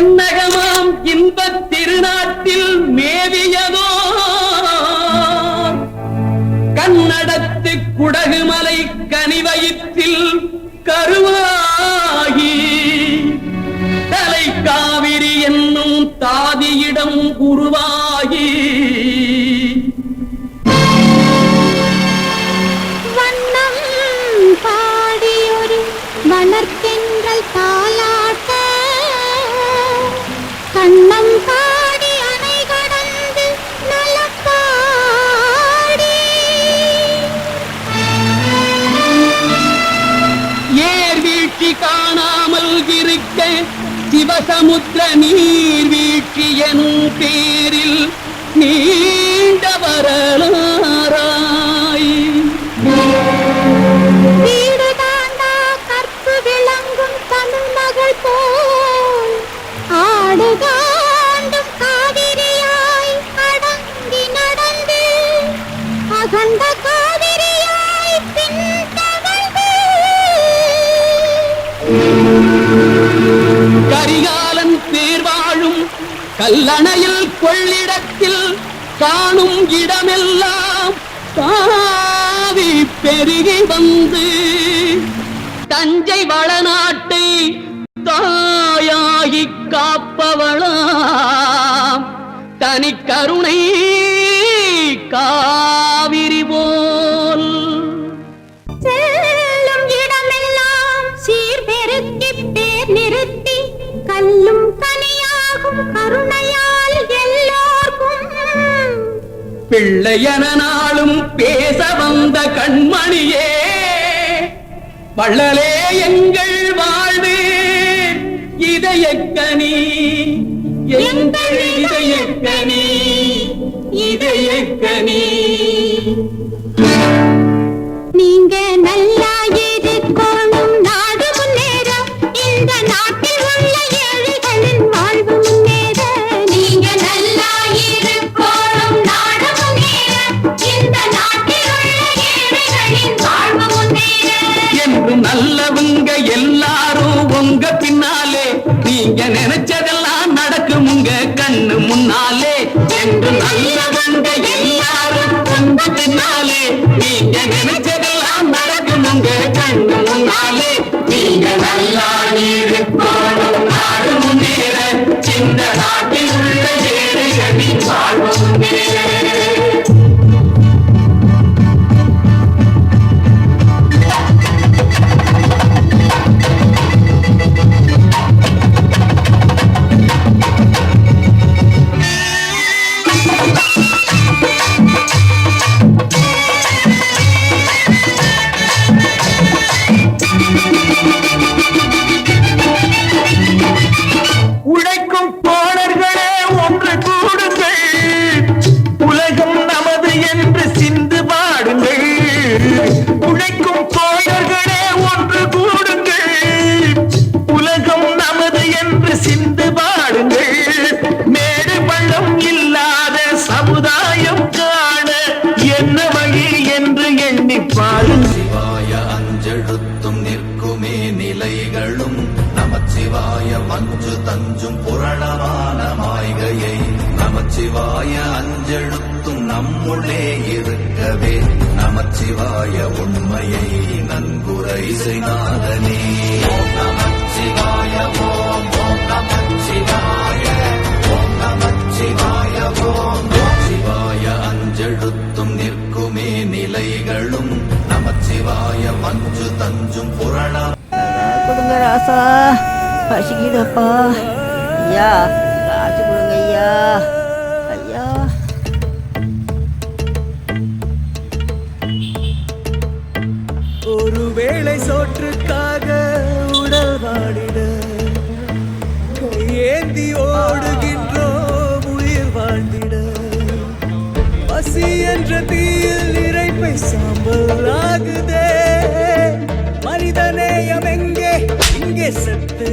தென்னகமாம் இன்பத் திருநாட்டில் மேவியதோ? கன்னடத்து குடகுமலை கனிவயிற்றில் கருவாகி தலை காவிரி என்னும் தாதியிடம் உருவாகி. வண்ணம் பாடியொரு மணற்கென்றல் தாய் கண்ணம் பாடி அணை கடந்து நலப்பாடி. ஏர் வீழ்ச்சி காணாமல் இருக்க சிவசமுத்திர நீர் கல்லணையில் கொள்ளிடத்தில் காணும் இடமெல்லாம் தாவி பெருகி வந்து தஞ்சை வளநாட்டை தாயாகி காப்பவளாம். தனி கருணை கா கனியாகும் கருணையால் எல்லோர்க்கும். பிள்ளையன நாளும் பேச வந்த கண்மணியே வள்ளலே எங்கள் வாழ்வு இதயக்கனி எங்கள் இதயக்கனி. இதயக்கனி. நீங்க நல்லா கண்ணு முன்னாலே என்று நல்லவங்க எல்லாரும் உங்க பின்னாலே நீங்க நினைச்சதெல்லாம் நடக்கும் உங்க கண்ணு முன்னாலே நீங்க நல்லா இருக்கணும் நாடு முன்னேற. சின்ன நாட்டில் உள்ள ஏழைகளின் வாழ்வு முன்னேற நம்முடே இருக்கவே நமச்சிவாய உண்மையை நன்குரை செய்தாதனே நமச்சிவாய ஓம் ஓம் நமச்சிவாய ஓம் நமச்சிவாய ஓம் சிவாய அஞ்செழுத்தும் நிற்குமே நிலைகளும். நமச்சிவாய மஞ்சு தஞ்சும் புரணம். கொடுங்க ராசா பசிக்குதப்பா. ஐயா காசு கொடுங்க ஐயா. ஒருவேளை சோற்றுக்காக உடல் வாடிட ஏந்தி ஓடுகின்றோம் உயிர் வாழ்ந்திட. பசி என்ற தீயில் இறைப்பை சாம்பல் ஆகுதே. மனிதநேயம் எங்கே? இங்கே செத்து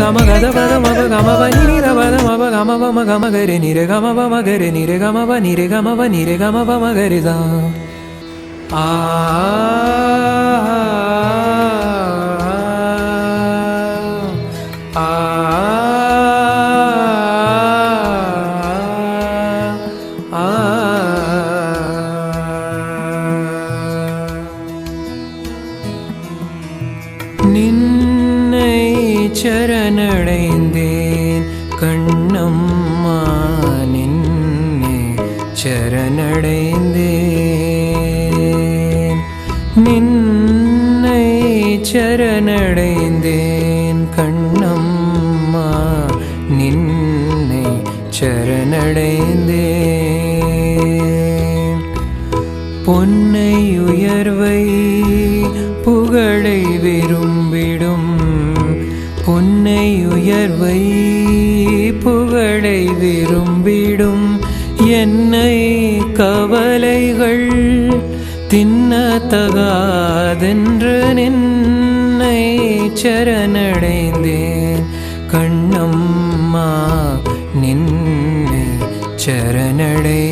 గమ గద పద మగ గమ వ నిరి ర పద మగ గమ వ మ గమ గరి నిరి గమ వ మ గరి నిరి గమ వ నిరి గమ వ నిరి గమ వ మ గరి ద ఆ நின் சரணடைந்தேன். கண்ணம்மா நின்னே சரணடைந்தேன். நின்னை சரணடைந்தேன். கண்ணம்மா நின்னை சரணடைந்தேன். உன்னை உயர்வை புகழை விரும்பிடும். என்னை கவலைகள் தின்னத்தகாதென்று நின்னை சரணடைந்தேன். கண்ணம்மா நின்னை சரணடை